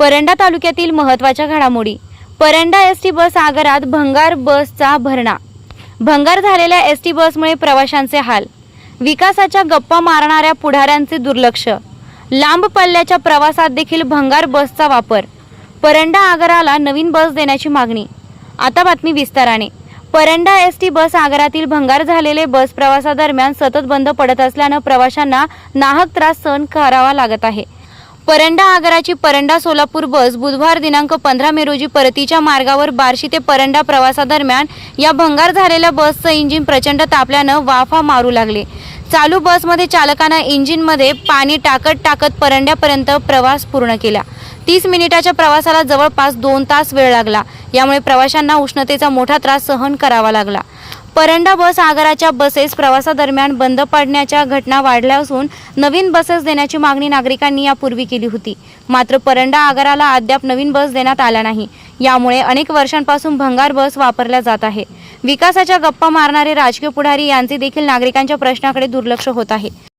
परंडा तालुक्यातील महत्त्वाच्या घडामोडी. परंडा एस टी बस आगारात भंगार बसचा भरणा. भंगार झालेल्या एस टी बसमुळे प्रवाशांचे हाल. विकासाच्या गप्पा मारणाऱ्या पुढाऱ्यांचे दुर्लक्ष. लांब पल्ल्याच्या प्रवासात देखील भंगार बसचा वापर. परंडा आगाराला नवीन बस देण्याची मागणी. आता बातमी विस्ताराने. परंडा एस टी बस आगारातील भंगार झालेले बस प्रवासादरम्यान सतत बंद पडत असल्यानं प्रवाशांना नाहक त्रास सहन करावा लागत आहे. परंडा आगाराची परंडा सोलापूर बस बुधवार दिनांक पंधरा मे रोजी परतीच्या मार्गावर बार्शी ते परंडा प्रवासादरम्यान या भंगार झालेल्या बसचं इंजिन प्रचंड तापल्यानं वाफा मारू लागले. चालू बसमध्ये चालकानं इंजिनमध्ये पाणी टाकत टाकत परंड्यापर्यंत प्रवास पूर्ण केला. तीस मिनिटाच्या प्रवासाला जवळपास दोन तास वेळ लागला. यामुळे प्रवाशांना उष्णतेचा मोठा त्रास सहन करावा लागला. परंडा बस आगाराच्या बसेस प्रवासादरम्यान बंद पडण्याच्या घटना वाढल्या असून नवीन बसेस देण्याची मागणी नागरिकांनी यापूर्वी केली होती. मात्र परंडा आगाराला अद्याप नवीन बस देण्यात आल्या नाही. यामुळे अनेक वर्षांपासून भंगार बस वापरल्या जात आहे. विकासाच्या गप्पा मारणारे राजकीय पुढारी यांचे देखील नागरिकांच्या प्रश्नाकडे दुर्लक्ष होत आहे.